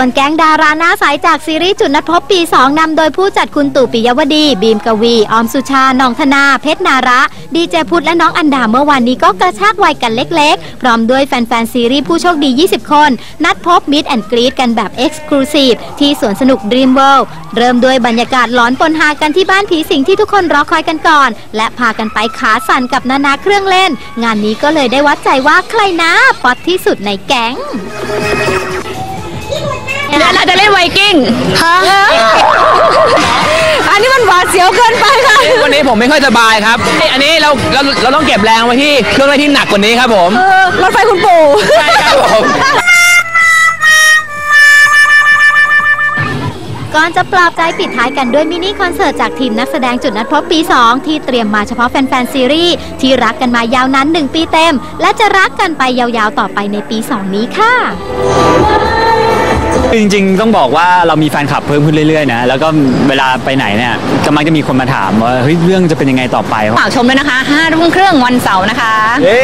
ส่วนแก๊งดาราหน้าใสจากซีรีส์จุดนัดพบปี 2นำโดยผู้จัดคุณตู่ปิยวดี บีมกวี ออมสุชาหนองธนา เพชรนาระ ดีเจพุทธและน้องอันดาเมื่อวานนี้ก็กระชากวัยกันเล็กๆ พร้อมด้วยแฟนๆ ซีรีส์ผู้โชคดี 20 คน นัดพบมิดแอนด์กรีดกันแบบเอ็กซ์คลูซีฟที่สวนสนุก Dream World เริ่มด้วยบรรยากาศหลอนปนฮากันที่บ้านผีสิงที่ทุกคนรอคอยกันก่อน และพากันไปขาสั่นกับนานาเครื่องเล่น งานนี้ก็เลยได้วัดใจว่าใครนะป๊อตที่สุดในแก๊ง แล้วเราจะเล่นไวกิ้งฮะอันนี้มันหวาดเสียวเกินไปค่ะ วันนี้ผมไม่ค่อยสบายครับ อันนี้เราเราเราต้องเก็บแรงไว้ที่เครื่องเล่นที่หนักกว่านี้ครับผมเออรถไฟคุณปู่ใช่ครับผมก่อนจะปลอบใจปิดท้ายกันด้วยมินิคอนเสิร์ตจากทีมนักแสดงจุดนัดพบปี 2 ที่เตรียมมาเฉพาะแฟนๆซีรีส์ที่รักกันมายาวนาน1ปีเต็ม และจะรักกันไปยาวๆต่อไปในปี 2 นี้ค่ะ จริง ๆ ต้องบอกว่าเรามีแฟนคลับเพิ่มขึ้นเรื่อยๆนะแล้วก็เวลาไปไหนเนี่ยก็มักจะมีคนมาถามว่าเฮ้ยเรื่องจะเป็นยังไงต่อไปฝากชมด้วยนะคะ5ทุ่มครึ่งวันเสาร์นะคะ เย้